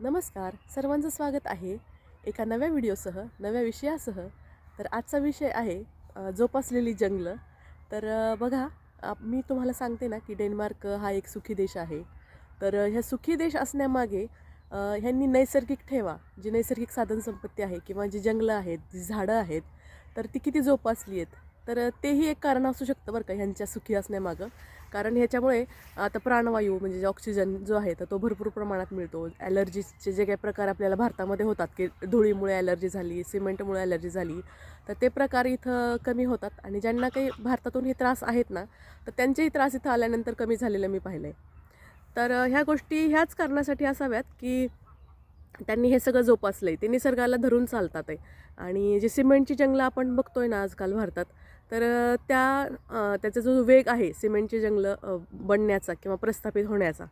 नमस्कार. सर्वांचं स्वागत आहे एका नव्या व्हिडिओसह नव्या विषयासह. तर आजचा विषय आहे जोपासलेली जंगलं. तर बघा मी तुम्हाला सांगते ना की डेन्मार्क हा एक सुखी देश आहे. तर ह्या सुखी देश असण्यामागे ह्यांनी नैसर्गिक ठेवा जी नैसर्गिक साधनसंपत्ती आहे किंवा जी जंगलं आहेत जी झाडं आहेत तर ती किती जोपासली आहेत. तर तेही एक कारण असू शकतं बरं का ह्यांच्या सुखी असण्यामागं. कारण ह्याच्यामुळे आता प्राणवायू म्हणजे जे ऑक्सिजन जो आहे तर तो भरपूर प्रमाणात मिळतो. ॲलर्जीचे जे काही प्रकार आपल्याला भारतामध्ये होतात की धुळीमुळे ॲलर्जी झाली सिमेंटमुळे ॲलर्जी झाली तर ते प्रकार इथं कमी होतात. आणि ज्यांना काही भारतातून हे त्रास आहेत ना तर त्यांचेही त्रास इथं आल्यानंतर कमी झालेलं मी पाहिलं आहे तर ह्या गोष्टी ह्याच कारणासाठी असाव्यात की त्यांनी हे सगळं जोपासलं आहे ते निसर्गाला धरून चालतात आहे आणि जे सिमेंटची जंगलं आपण बघतोय ना आजकाल भारतात तर त्या त्याचा जो वेग आहे सिमेंटची जंगलं बनण्याचा किंवा प्रस्थापित होण्याचा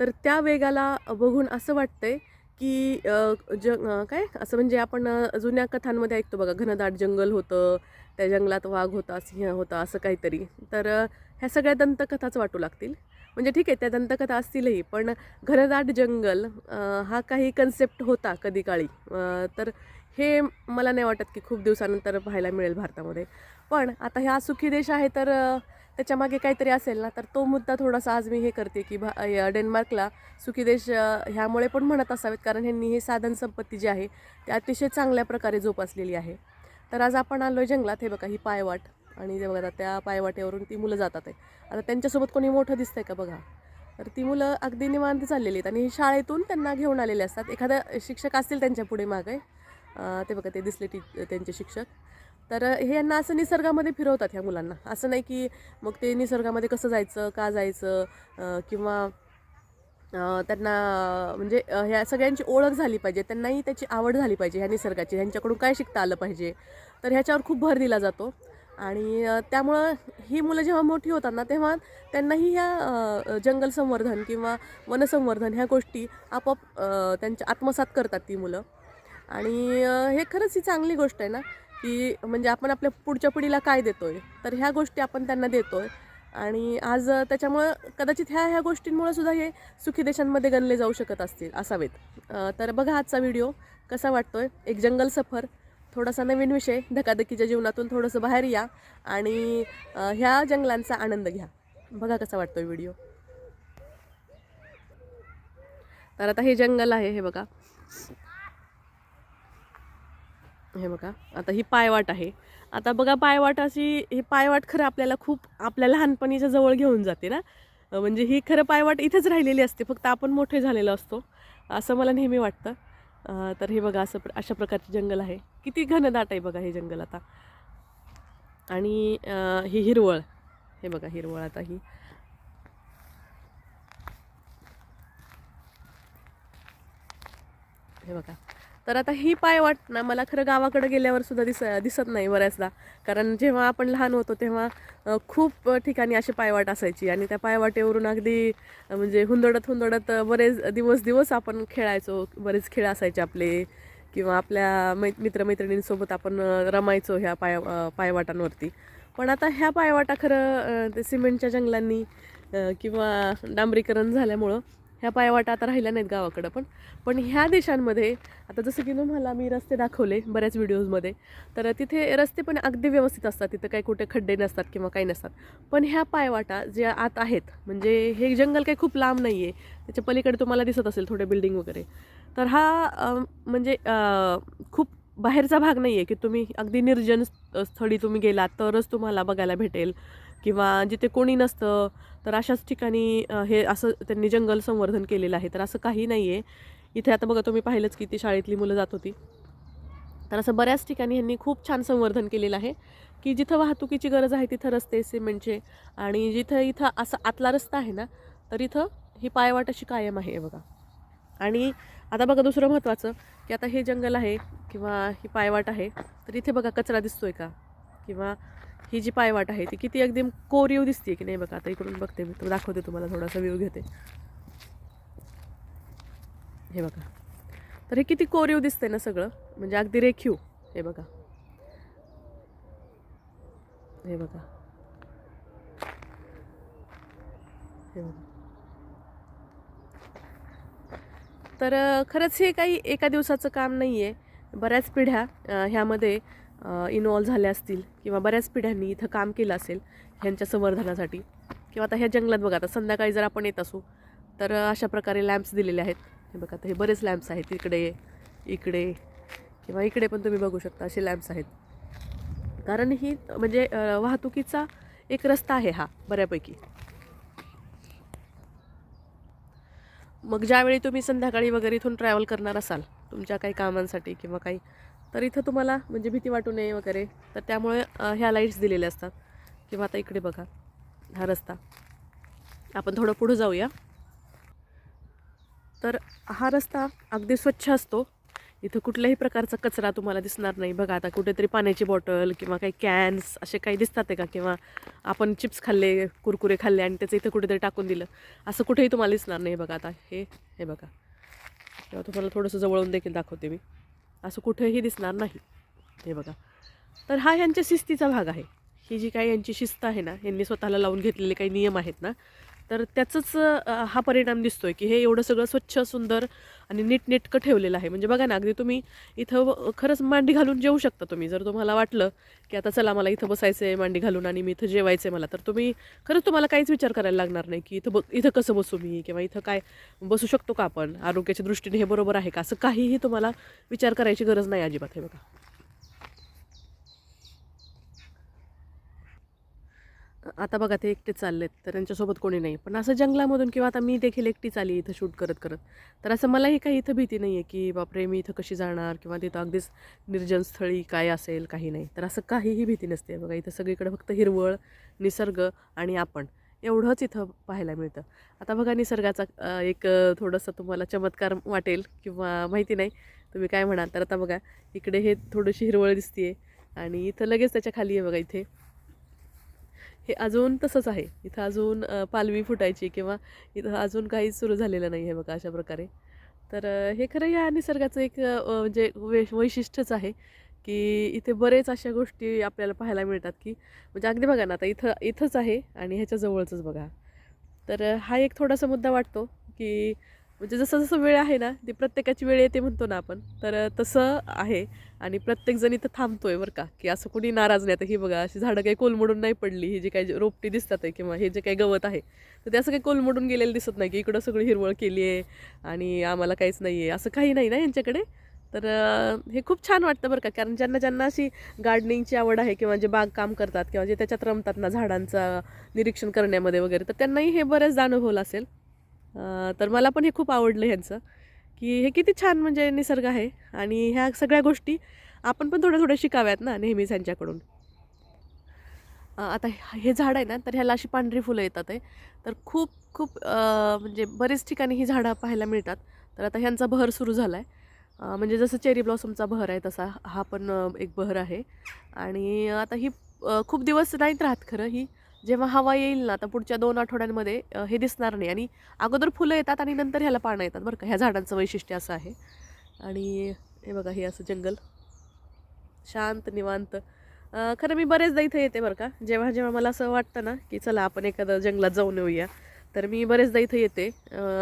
तर त्या वेगाला बघून असं वाटतंय की जंग ज काय? असं म्हणजे आपण जुन्या कथांमध्ये ऐकतो बघा घनदाट जंगल होतं त्या जंगलात वाघ होता सिंह होता असं काहीतरी. तर ह्या सगळ्या दंतकथाच वाटू लागतील. म्हणजे ठीक आहे त्या दंतकथा असतीलही पण घनदाट जंगल हा काही कन्सेप्ट होता कधी काळी तर हे मला नाही वाटत की खूप दिवसानंतर पाहायला मिळेल भारतामध्ये. पण आता हा सुखी देश आहे तर त्याच्यामागे काहीतरी असेल ना तर तो मुद्दा थोडासा आज मी हे करते की भा डेन्मार्कला सुखी देश ह्यामुळे पण म्हणत असावेत कारण ह्यांनी हे साधन संपत्ती जी आहे ती अतिशय चांगल्या प्रकारे जोपासलेली आहे. तर आज आपण आलो आहे जंगलात हे बघा ही पायवाट आणि ते बघा त्या पायवाटेवरून ती मुलं जातात आहे. आता त्यांच्यासोबत कोणी मोठं दिसतंय का बघा? तर ती मुलं अगदी निवांत चाललेली आहेत आणि शाळेतून त्यांना घेऊन आलेले असतात. एखादा शिक्षक असतील त्यांच्या पुढे मागे. ते बघा ते दिसले टी त्यांचे शिक्षक. तर हे यांना असं निसर्गामध्ये फिरवतात ह्या मुलांना. असं नाही की मग ते निसर्गामध्ये कसं जायचं का जायचं किंवा त्यांना म्हणजे ह्या सगळ्यांची ओळख झाली पाहिजे. त्यांनाही त्याची आवड झाली पाहिजे ह्या निसर्गाची. ह्यांच्याकडून काय शिकता आलं पाहिजे? तर ह्याच्यावर खूप भर दिला जातो. आणि त्यामुळं ही मुलं जेव्हा मोठी होतात ना तेव्हा त्यांनाही ह्या जंगल संवर्धन किंवा वनसंवर्धन ह्या गोष्टी आपोआप त्यांच्या आत्मसात करतात ती मुलं. आणि हे खरंच ही चांगली गोष्ट आहे ना. की म्हणजे आपण आपल्या पुढच्या पिढीला काय देतोय? तर ह्या गोष्टी आपण त्यांना देतोय. आणि आज त्याच्यामुळं कदाचित ह्या ह्या गोष्टींमुळे सुद्धा हे सुखी देशांमध्ये गणले जाऊ शकत असतील असावेत. तर बघा आजचा व्हिडिओ कसा वाटतोय? एक जंगल सफर थोडासा नवीन विषय धकाधकीच्या जीवनातून थोडंसं बाहेर या आणि ह्या जंगलांचा आनंद घ्या. बघा कसा वाटतोय व्हिडिओ. तर आता हे जंगल आहे हे बघा. हे बघा आता ही पायवाट आहे. आता बघा पायवाट अशी ही पायवाट खरं आपल्याला खूप आपल्या लहानपणीच्या जवळ घेऊन जाते ना. म्हणजे ही खरं पायवाट इथंच राहिलेली असते फक्त आपण मोठे झालेलो असतो. असं मला नेहमी वाटतं. तर हे बघा असं प्र- अशा प्रकारचे जंगल आहे. किती घनदाट आहे बघा हे जंगल आता. आणि ही हिरवळ. हे बघा हिरवळ आता ही. हे बघा. तर आता ही पायवाट ना मला खरं गावाकडे गेल्यावर सुद्धा दिस दिसत नाही बऱ्याचदा. कारण जेव्हा आपण लहान होतो तेव्हा खूप ठिकाणी अशी पायवाट असायची. आणि त्या पायवाटेवरून अगदी म्हणजे हुंदडत हुंदडत बरेच दिवस दिवस आपण खेळायचो. बरेच खेळ असायचे आपले. किंवा आपल्या मै मित्रमैत्रिणींसोबत आपण रमायचो ह्या पाय पायवाटांवरती पण आता ह्या पायवाटा खरं ते सिमेंटच्या जंगलांनी किंवा डांबरीकरण झाल्यामुळं ह्या पायवाटा आता राहिल्या नाहीत गावाकडं पण. पण ह्या देशांमध्ये आता जसं की तुम्हाला मी रस्ते दाखवले बऱ्याच व्हिडिओजमध्ये तर तिथे रस्ते पण अगदी व्यवस्थित असतात. तिथं काही कुठे खड्डे नसतात किंवा काही नसतात. पण ह्या पायवाटा ज्या आत आहेत म्हणजे हे जंगल काही खूप लांब नाही आहे त्याच्या पलीकडे तुम्हाला दिसत असेल थोडे बिल्डिंग वगैरे. तर हा म्हणजे खूप बाहेरचा भाग नाही आहे की तुम्ही अगदी निर्जन स्थळी तुम्ही गेलात तरच तुम्हाला बघायला भेटेल. किंवा जिथे कोणी नसतं तर अशाच ठिकाणी हे असं त्यांनी जंगल संवर्धन केलेलं आहे. तर असं काही नाही आहे इथे आता बघा तुम्ही पाहिलंच की ती शाळेतली मुलं जात होती. तर असं बऱ्याच ठिकाणी ह्यांनी खूप छान संवर्धन केलेलं आहे की जिथं वाहतुकीची गरज आहे तिथं रस्ते सिमेंटचे आणि जिथं इथं असा आतला रस्ता आहे ना तर इथं ही पायवाट अशी कायम आहे बघा. आणि आता बघा दुसरं महत्त्वाचं की आता हे जंगल आहे किंवा ही पायवाट आहे तर इथे बघा कचरा दिसतोय का? किंवा ही जी पायवाट आहे ती किती अगदी कोरीव दिसते की नाही बघा. आता इकडून बघते मी. दाखवते तुम्हाला थोडासा व्ह्यू घेते. हे बघा. तर हे किती कोरीव दिसतंय ना सगळं. म्हणजे अगदी रेखीव. हे बघा. हे बघा. हे बघा. तर खरंच हे काही एका दिवसाचं काम नाही आहे बऱ्याच पिढ्या ह्यामध्ये इनवॉल्व झाल्या असतील किंवा बऱ्याच पिढ्यांनी इथं काम केलं असेल ह्यांच्या संवर्धनासाठी. किंवा आता ह्या जंगलात बघा आता संध्याकाळी जर आपण येत असू तर अशा प्रकारे लॅम्प्स दिलेले आहेत. हे बघा आता हे बरेच लॅम्प्स आहेत. इकडे इकडे किंवा इकडे पण तुम्ही बघू शकता असे लॅम्प्स आहेत. कारण ही म्हणजे वाहतुकीचा एक रस्ता आहे हा बऱ्यापैकी. मग ज्यावेळी तुम्ही संध्याकाळी वगैरे इथून ट्रॅव्हल करणार असाल तुमच्या काही कामांसाठी किंवा काही तर इथं तुम्हाला म्हणजे भीती वाटू नये वगैरे. तर त्यामुळे ह्या लाईट्स दिलेल्या असतात. किंवा आता इकडे बघा हा रस्ता. आपण थोडं पुढं जाऊया. तर हा रस्ता अगदी स्वच्छ असतो. इथं कुठल्याही प्रकारचा कचरा तुम्हाला दिसणार नाही. बघा आता कुठेतरी पाण्याची बॉटल किंवा काही कॅन्स असे काही दिसतात आहे का? किंवा आपण चिप्स खाल्ले कुरकुरे खाल्ले आणि त्याचं इथं कुठेतरी टाकून दिलं. असं कुठेही तुम्हाला दिसणार नाही बघा आता. हे हे बघा. किंवा तुम्हाला थोडंसं जवळून देखील दाखवते मी. असं कुठेही दिसणार नाही. हे बघा. तर हा ह्यांच्या शिस्तीचा भाग आहे. ही जी काही यांची शिस्त आहे ना यांनी स्वतःला लावून घेतलेले काही नियम आहेत ना तर त्याचंच हा परिणाम दिसतो आहे की हे एवढं सगळं स्वच्छ सुंदर आणि नीटनेटकं ठेवलेलं आहे. म्हणजे बघा ना अगदी तुम्ही इथं खरंच मांडी घालून जेवू शकता तुम्ही. जर तुम्हाला वाटलं की आता चला मला इथं बसायचं आहे मांडी घालून आणि मी इथं जेवायचं आहे मला तर तुम्ही खरंच तुम्हाला काहीच विचार करायला लागणार नाही की इथं ब इथं कसं बसू मी किंवा इथं काय बसू शकतो का आपण? आरोग्याच्या दृष्टीने हे बरोबर आहे का? असं काहीही तुम्हाला विचार करायची गरज नाही अजिबात हे बघा. आता बघा ते एकटेच चाललेत तर त्यांच्यासोबत कोणी नाही. पण असं जंगलामधून किंवा आता मी देखील एकटीच आली इथं शूट करत करत तर असं मलाही काही इथं भीती नाही आहे की बापरे मी इथं कशी जाणार किंवा तिथं अगदीच निर्जन स्थळी काय असेल काही नाही. तर असं काहीही भीती नसते. बघा इथं सगळीकडे फक्त हिरवळ निसर्ग आणि आपण. एवढंच इथं पाहायला मिळतं. आता बघा निसर्गाचा एक थोडंसं तुम्हाला चमत्कार वाटेल किंवा माहिती नाही तुम्ही काय म्हणाल? तर आता बघा इकडे हे थोडीशी हिरवळ दिसते आणि इथं लगेच त्याच्याखाली आहे बघा इथे. हे अजून तसंच आहे. इथं अजून पालवी फुटायची किंवा इथं अजून काहीच सुरू झालेलं नाही आहे बघा अशा प्रकारे. तर हे खरं या निसर्गाचं एक म्हणजे वै वैशिष्ट्यच आहे की इथे बरेच अशा गोष्टी आपल्याला पाहायला मिळतात की म्हणजे अगदी बघा ना आता इथं इथंच आहे आणि ह्याच्याजवळचंच बघा. तर हा एक थोडासा मुद्दा वाटतो की म्हणजे जसं जसं वेळ आहे ना ती प्रत्येकाची वेळ येते म्हणतो ना आपण. तर तसं आहे. आणि प्रत्येकजण इथं थांबतोय बरं का. की असं कोणी नाराज नाही. आता ही बघा अशी झाडं काही कोलमडून नाही पडली. ही जी काही रोपटी दिसतात आहे किंवा हे जे काही गवत आहे तर ते असं काही कोलमडून गेलेलं दिसत नाही की इकडं सगळी हिरवळ केली आहे आणि आम्हाला काहीच नाही आहे. असं काही नाही ना यांच्याकडे? तर हे खूप छान वाटतं बरं का. कारण ज्यांना ज्यांना अशी गार्डनिंगची आवड आहे किंवा जे बागकाम करतात किंवा जे त्याच्यात रमतात ना झाडांचं निरीक्षण करण्यामध्ये वगैरे तर त्यांनाही हे बरेच अनुभवलं असेल. तर मला पण हे खूप आवडलं ह्यांचं की हे किती छान म्हणजे निसर्ग आहे आणि ह्या सगळ्या गोष्टी आपण पण थोड्या थोड्या शिकाव्यात ना नेहमीच ह्यांच्याकडून. आता हे झाड आहे ना तर ह्याला अशी पांढरी फुलं येतात आहे तर खूप खूप म्हणजे बरेच ठिकाणी ही झाडं पाहायला मिळतात. तर आता ह्यांचा बहर सुरू झाला आहे म्हणजे जसं चेरी ब्लॉसमचा बहर आहे तसा हा पण एक बहर आहे. आणि आता ही खूप दिवस नाहीत राहत खरं ही. जेव्हा हवा येईल ना तर पुढच्या दोन आठवड्यांमध्ये हे दिसणार नाही. आणि अगोदर फुलं येतात आणि नंतर ह्याला पानं येतात बरं का. ह्या झाडांचं वैशिष्ट्य असं आहे. आणि हे बघा हे असं जंगल. शांत निवांत. खरं मी बरेचदा इथं येते बरं का. जेव्हा जेव्हा मला असं वाटतं ना की चला आपण एखादं जंगलात जाऊन येऊया तर मी बरेचदा इथं येते.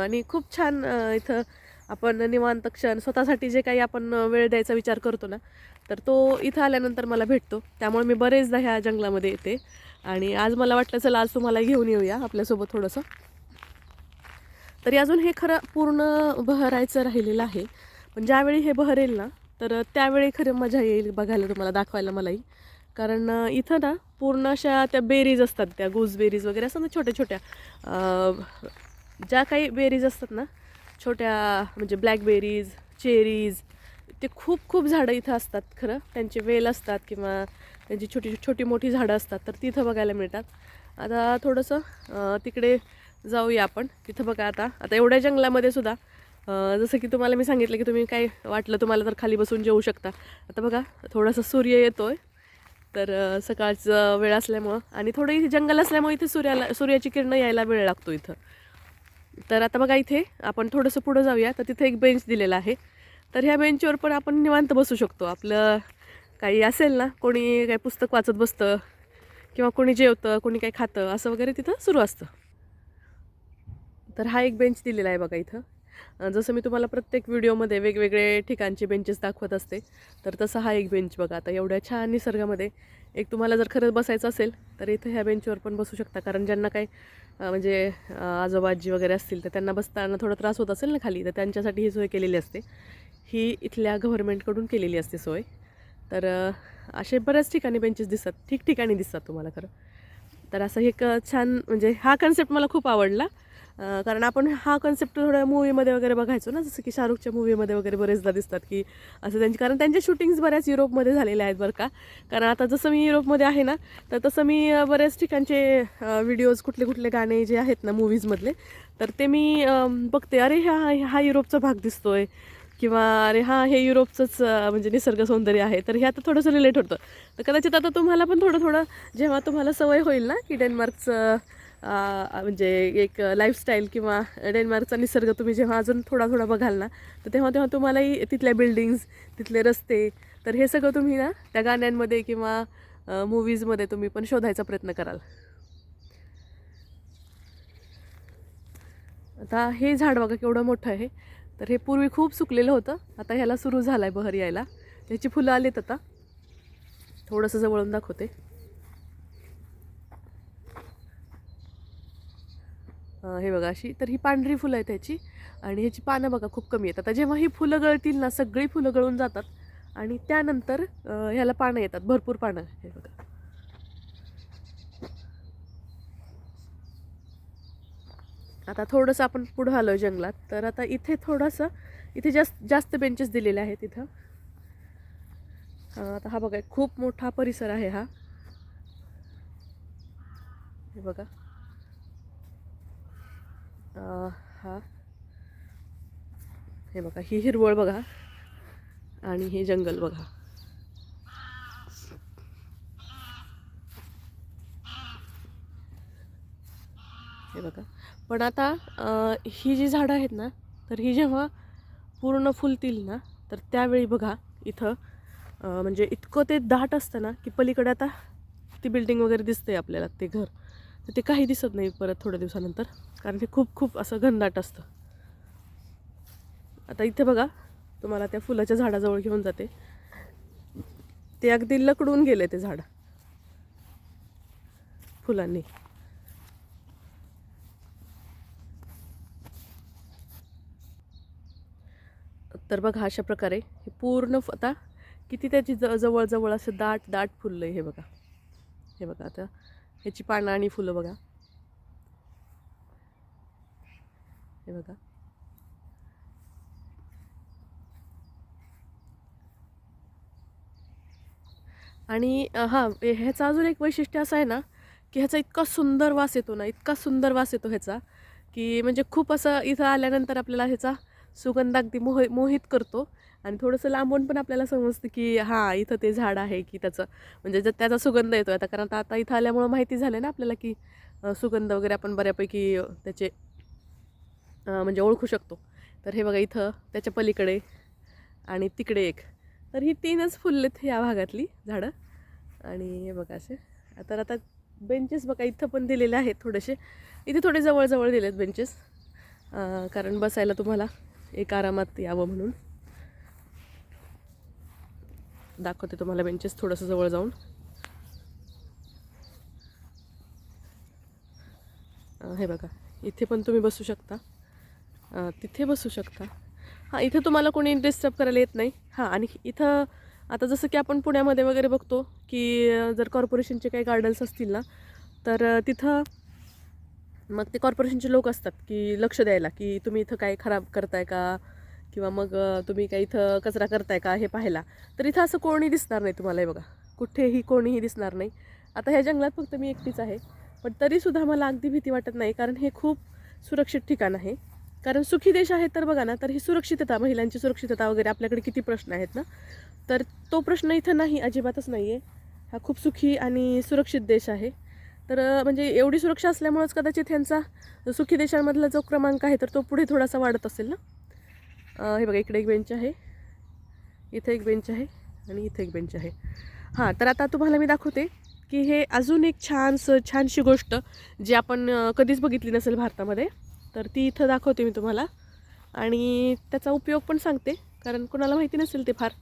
आणि खूप छान इथं आपण निवांत क्षण स्वतःसाठी जे काही आपण वेळ द्यायचा विचार करतो ना तर तो इथं आल्यानंतर मला भेटतो. त्यामुळे मी बरेचदा ह्या जंगलामध्ये येते. आणि आज मला वाटलं चला आज तुम्हाला घेऊन येऊया आपल्यासोबत थोडंसं. तरी अजून हे खरं पूर्ण बहरायचं राहिलेलं आहे. पण ज्यावेळी हे बहरेल ना तर त्यावेळी खरं मजा येईल बघायला तुम्हाला दाखवायला मलाही. कारण इथं ना पूर्ण अशा त्या बेरीज असतात त्या गुजबेरीज वगैरे असतात ना छोट्या छोट्या ज्या काही बेरीज असतात ना छोट्या म्हणजे ब्लॅकबेरीज चेरीज ते खूप खूप झाडं इथं असतात खरं. त्यांचे वेल असतात किंवा त्यांची छोटी छोटी मोठी झाडं असतात तर तिथं बघायला मिळतात. आता थोडंसं तिकडे जाऊया आपण. तिथं बघा आता. आता एवढ्या जंगलामध्ये सुद्धा जसं की तुम्हाला मी सांगितलं की तुम्ही काय वाटलं तुम्हाला तर खाली बसून जेवू शकता. आता बघा थोडासा सूर्य येतो आहे तर सकाळचं वेळ असल्यामुळं आणि थोडं इथे जंगल असल्यामुळे इथे सूर्याला सूर्याची किरणं यायला वेळ लागतो इथं. तर आता बघा इथे आपण थोडंसं पुढं जाऊया. तर तिथे एक बेंच दिलेला आहे. तर ह्या बेंचवर पण आपण निवांत बसू शकतो. आपलं काही असेल ना कोणी काही पुस्तक वाचत बसतं किंवा कोणी जेवतं कोणी काही खातं असं वगैरे तिथं सुरू असतं. तर हा एक बेंच दिलेला आहे बघा इथं. जसं मी तुम्हाला प्रत्येक व्हिडिओमध्ये वेगवेगळे ठिकाणचे बेंचेस दाखवत असते तर तसा हा एक बेंच बघा. आता एवढ्या छान निसर्गामध्ये एक तुम्हाला जर खरंच बसायचं असेल तर इथं ह्या बेंचवर पण बसू शकता. कारण ज्यांना काही म्हणजे आजोबाजी वगैरे असतील तर त्यांना बसताना थोडा त्रास होत असेल ना खाली तर त्यांच्यासाठी ही सोय केलेली असते. ही इथल्या गव्हर्नमेंटकडून केलेली असते सोय. तर असे बऱ्याच ठिकाणी बेंचेस दिसतात. ठिकठिकाणी दिसतात तुम्हाला खरं. तर असं एक छान म्हणजे हा कन्सेप्ट मला खूप आवडला. कारण आपण हा कन्सेप्ट थोडं मूवीमध्ये वगैरे बघायचो ना जसं की शाहरुखच्या मूवीमध्ये वगैरे बरेचदा दिसतात की असं त्यांची कारण त्यांच्या शूटिंग्स बऱ्याच युरोपमध्ये झालेल्या आहेत बरं का. कारण आता जसं मी युरोपमध्ये आहे ना तर तसं मी बऱ्याच ठिकाणचे व्हिडिओज कुठले कुठले गाणे जे आहेत ना मूवीजमधले तर ते मी बघते. अरे हा हा युरोपचा भाग दिसतो आहे किंवा अरे हां हे युरोपचंच म्हणजे निसर्ग सौंदर्य आहे. तर हे आता थोडंसं रिलेट होतं. तर कदाचित आता तुम्हाला पण थोडं थोडं जेव्हा तुम्हाला सवय होईल ना की डेन्मार्कचं म्हणजे एक लाईफस्टाईल किंवा डेन्मार्कचा निसर्ग तुम्ही जेव्हा अजून थोडा थोडा बघाल ना तर तेव्हा तेव्हा तुम्हालाही तिथल्या बिल्डिंग्स तिथले रस्ते तर हे सगळं तुम्ही ना त्या गाण्यांमध्ये किंवा मूवीजमध्ये तुम्ही पण शोधायचा प्रयत्न कराल. आता हे झाड बघा केवढं मोठं आहे. तर हे पूर्वी खूप सुकलेलं होतं. आता ह्याला सुरू झालं आहे बहर यायला. ह्याची फुलं आलीत आता. थोडंसं जवळून दाखवते. हे बघा अशी. तर ही पांढरी फुलं आहेत ह्याची. आणि ह्याची पानं बघा खूप कमी येतात आता जेव्हा ही फुलं गळतील ना सगळी फुलं गळून जातात. आणि त्यानंतर ह्याला पानं येतात. भरपूर पानं. हे बघा. आता थोडंसं आपण पुढं आलो जंगलात. तर आता इथे थोडंसं इथे जास्त जास्त बेंचेस दिलेले आहेत इथं. आता हा बघा खूप मोठा परिसर आहे हा. हे बघा. हा. हे बघा ही हिरवळ बघा. आणि हे जंगल बघा. हे बघा. पण आता ही जी झाडं आहेत ना तर ही जेव्हा पूर्ण फुलतील ना तर त्यावेळी बघा इथं म्हणजे इतकं ते दाट असतं ना की पलीकडे आता ती बिल्डिंग वगैरे दिसते आपल्याला ते घर. तर ते काही दिसत नाही परत थोड्या दिवसानंतर कारण ते खूप खूप असं घनदाट असतं. आता इथे बघा तुम्हाला त्या फुलाच्या झाडाजवळ घेऊन जाते. ते अगदी लकडून गेले ते झाड. फुलांनी. तर बघा अशा प्रकारे हे पूर्ण आता किती त्याची ज जवळजवळ असं दाट दाट फुललं आहे हे बघा. हे बघा आता. ह्याची पानं आणि फुलं बघा. हे बघा. आणि हां ह्याचं अजून एक वैशिष्ट्य असं आहे ना की ह्याचा इतका सुंदर वास येतो ना इतका सुंदर वास येतो ह्याचा की म्हणजे खूप असं इथं आल्यानंतर आपल्याला ह्याचा सुगंध अगदी मोह मोहित करतो. आणि थोडंसं लांबून पण आपल्याला समजतं की हां इथं ते झाड आहे की त्याचं म्हणजे जर त्याचा सुगंध येतो आता कारण आता इथं आल्यामुळं माहिती झालं ना आपल्याला की सुगंध वगैरे आपण बऱ्यापैकी त्याचे म्हणजे ओळखू शकतो. तर हे बघा इथं त्याच्या पलीकडे आणि तिकडे एक. तर ही तीनच फुललेत या भागातली झाडं. आणि हे बघा असे. तर आता बेंचेस बघा इथं पण दिलेले आहेत थोडेसे. इथे थोडे जवळजवळ दिलेत बेंचेस कारण बसायला तुम्हाला एक आरामात यावं म्हणून. दाखवते तुम्हाला बेंचेस थोडंसं जवळ जाऊन. हे बघा इथे पण तुम्ही बसू शकता. तिथे बसू शकता. हां इथं तुम्हाला कोणी डिस्टर्ब करायला येत नाही. हां आणि इथं आता जसं की आपण पुण्यामध्ये वगैरे बघतो की जर कॉर्पोरेशनचे काही गार्डन्स असतील ना तर तिथं मग ते कॉर्पोरेशनचे लोक असतात की लक्ष द्यायला की तुम्ही इथं काय खराब करताय का? किंवा मग तुम्ही काय इथं कचरा करताय का? हे पाहायला. तर इथं असं कोणी दिसणार नाही तुम्हाला हे बघा. कुठेही कोणीही दिसणार नाही. आता ह्या जंगलात फक्त मी एकटीच आहे. पण तरीसुद्धा मला अगदी भीती वाटत नाही कारण हे खूप सुरक्षित ठिकाण आहे. कारण सुखी देश आहे तर बघा ना तर ही सुरक्षितता महिलांची सुरक्षितता वगैरे आपल्याकडे किती प्रश्न आहेत ना? तर तो प्रश्न इथं नाही अजिबातच नाही आहे हा खूप सुखी आणि सुरक्षित देश आहे. तर म्हणजे एवढी सुरक्षा असल्यामुळंच कदाचित ह्यांचा सुखी देशांमधला जो क्रमांक आहे तर तो पुढे थोडासा वाढत असेल ना? हे बघा इकडे एक बेंच आहे. इथे एक बेंच आहे आणि इथे एक बेंच आहे. हां तर आता तुम्हाला मी दाखवते की हे अजून एक छानसं छानशी गोष्ट जी आपण कधीच बघितली नसेल भारतामध्ये तर ती इथं दाखवते मी तुम्हाला. आणि त्याचा उपयोग पण सांगते कारण कोणाला माहिती नसेल ते फार.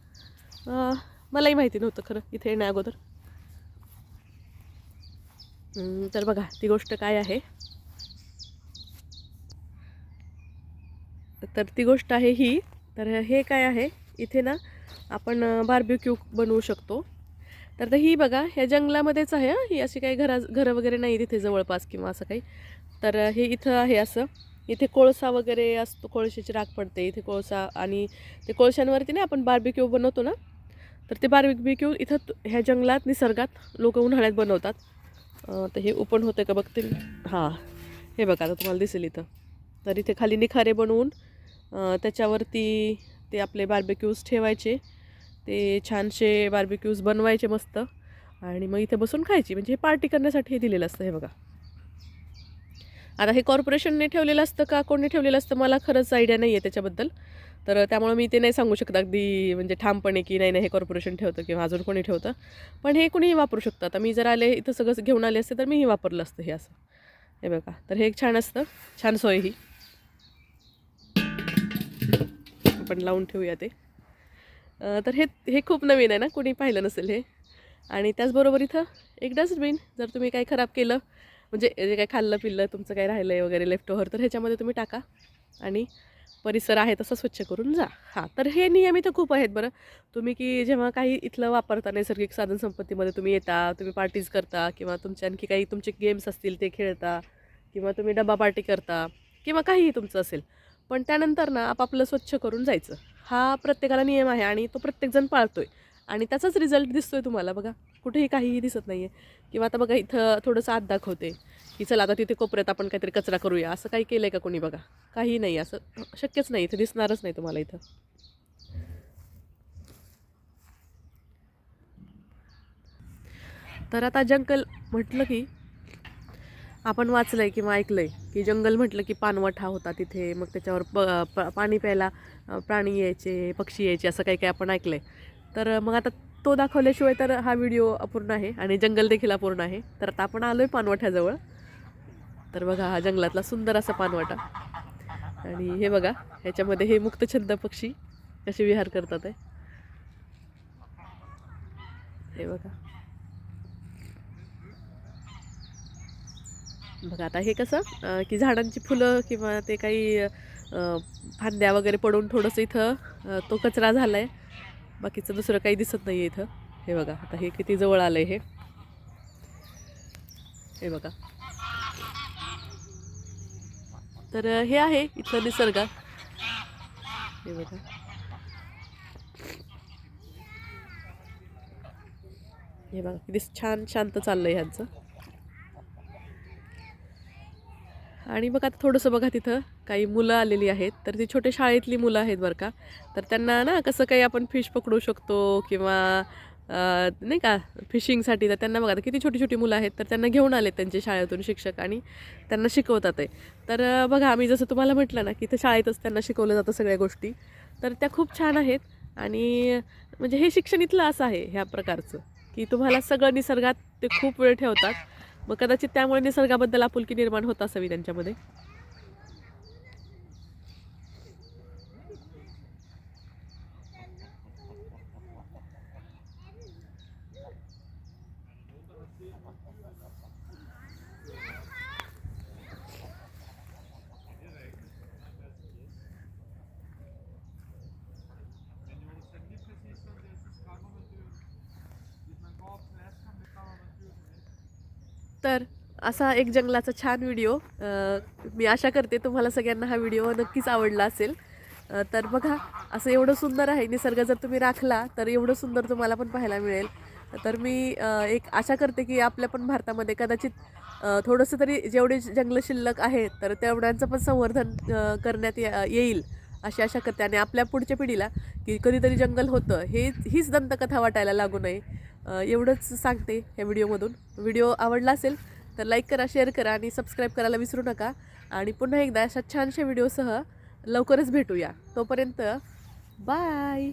मलाही माहिती नव्हतं खरं इथे येण्या अगोदर. तर बघा ती गोष्ट काय आहे? तर ती गोष्ट आहे ही तर हे काय आहे? इथे ना आपण बार्बिक्यू बनवू शकतो. तर ही बघा ह्या जंगलामध्येच आहे ही. अशी काही घरा घरं वगैरे नाही तिथे जवळपास किंवा असं काही. तर हे इथं आहे असं. इथे कोळसा वगैरे असतो कोळशाची राख पडते. इथे कोळसा आणि ते कोळशांवरती ना आपण बार्बिक्यू बनवतो ना तर ते बार्बिक्यू इथं ह्या जंगलात निसर्गात लोक उन्हाळ्यात बनवतात. तर हे ओपन होतं का बघतील? हां हे बघा आता तुम्हाला दिसेल इथं. तर इथे खाली निखारे बनवून त्याच्यावरती ते आपले बार्बिक्यूज ठेवायचे. ते छानसे बार्बिक्यूज बनवायचे मस्त. आणि मग इथे बसून खायची. म्हणजे हे पार्टी करण्यासाठी हे दिलेलं असतं हे बघा. आता हे कॉर्पोरेशनने ठेवलेलं असतं का कोणी ठेवलेलं असतं मला खरंच आयडिया नाही आहे त्याच्याबद्दल. तर त्यामुळे मी ते नाही सांगू शकत अगदी म्हणजे ठामपणे की नाही नाही हे कॉर्पोरेशन ठेवतं किंवा अजून कोणी ठेवतं. पण हे कुणीही वापरू शकतं. आता मी जर आले इथं सगळं घेऊन आले असते तर मीही वापरलं असतं हे असं. हे बघा. तर हे एक छान असतं. छान सोय ही. आपण लावून ठेवूया ते. तर हे हे खूप नवीन आहे ना? कोणी पाहिलं नसेल हे. आणि त्याचबरोबर इथं एक डस्टबिन. जर तुम्ही काही खराब केलं म्हणजे जे काही खाल्लं पिल्लं तुमचं काही राहिलं आहे वगैरे लेफ्ट ओव्हर तर ह्याच्यामध्ये तुम्ही टाका. आणि परिसर आहे तसा स्वच्छ करून जा. हां तर हे नियम इथं खूप आहेत बरं. तुम्ही की जेव्हा काही इथलं वापरता नैसर्गिक साधन संपत्तीमध्ये तुम्ही येता तुम्ही पार्टीज करता किंवा तुमचे आणखी काही तुमचे गेम्स असतील ते खेळता किंवा तुम्ही डबा पार्टी करता किंवा काहीही तुमचं असेल. पण त्यानंतर ना आपापलं स्वच्छ करून जायचं. हा प्रत्येकाला नियम आहे आणि तो प्रत्येकजण पाळतो आहे आणि त्याचाच रिझल्ट दिसतोय तुम्हाला बघा. कुठेही काहीही दिसत नाही आहे किंवा आता बघा इथं थोडंसं आत दाखवते. की चला आता तिथे कोपऱ्यात आपण काहीतरी कचरा करूया. असं काही केलं आहे का कोणी बघा? काही नाही असं शक्यच नाही. इथं दिसणारच नाही तुम्हाला इथं. तर आता जंगल म्हटलं की आपण वाचलं आहे किंवा ऐकलं आहे की जंगल म्हटलं की पानवठा होता तिथे. मग त्याच्यावर प प पाणी प्यायला प्राणी यायचे पक्षी यायचे असं काही काही आपण ऐकलं आहे तर मग आता तो दाखवल्याशिवाय तर हा व्हिडिओ अपूर्ण आहे आणि जंगल देखील अपूर्ण आहे. तर आता आपण आलो आहे पानवठ्याजवळ. तर बघा हा जंगलातला सुंदर असा पानवाटा. आणि हे बघा ह्याच्यामध्ये हे मुक्तछंद पक्षी कसे विहार करतात आहे हे बघा. बघा आता हे कसं की झाडांची फुलं किंवा ते काही फांद्या वगैरे पडून थोडंसं इथं तो कचरा झाला आहे बाकीचं दुसरं काही दिसत नाही आहे इथं. हे बघा आता हे किती जवळ आलं आहे हे. हे बघा. तर हे आहे इथलं निसर्ग. हे बघा. हे बघा किती छान शांत चाललंय ह्यांचं. आणि बघा आता थोडंसं बघा तिथं काही मुलं आलेली आहेत. तर ती छोटे शाळेतली मुलं आहेत बरं का. तर त्यांना ना कसं काही आपण फिश पकडू शकतो किंवा नाही का फिशिंगसाठी तर त्यांना बघा आता किती छोटी छोटी मुलं आहेत तर त्यांना घेऊन आले त्यांच्या शाळेतून शिक्षक आणि त्यांना शिकवतात आहे तर बघा आम्ही जसं तुम्हाला म्हटलं ना की इथं शाळेतच त्यांना शिकवलं जातं सगळ्या गोष्टी तर त्या खूप छान आहेत. आणि म्हणजे हे शिक्षण इथलं असं आहे ह्या प्रकारचं की तुम्हाला सगळं निसर्गात ते खूप वेळ ठेवतात. मग कदाचित त्यामुळे निसर्गाबद्दल आपुलकी निर्माण होत असावी त्यांच्यामध्ये. तर असा एक जंगलाचा छान व्हिडिओ मी आशा करते तुम्हाला सगळ्यांना हा व्हिडिओ नक्कीच आवडला असेल. तर बघा असं एवढं सुंदर आहे निसर्ग जर तुम्ही राखला तर एवढं सुंदर तुम्हाला पण पाहायला मिळेल. तर मी एक आशा करते की आपल्या पण भारतामध्ये कदाचित थोडंसं तरी जेवढे जंगल शिल्लक आहेत तर तेवढ्यांचं पण संवर्धन करण्यात ये- येईल अशी आशा करते. आणि आपल्या पुढच्या पिढीला की कधीतरी जंगल होतं हे हीच दंतकथा वाटायला लागू नये. एवढंच सांगते या व्हिडिओमधून. व्हिडिओ आवडला असेल तर लाईक करा शेअर करा आणि सबस्क्राईब करायला विसरू नका. आणि पुन्हा एकदा अशा छानशा व्हिडिओसह लवकरच भेटूया. तोपर्यंत बाय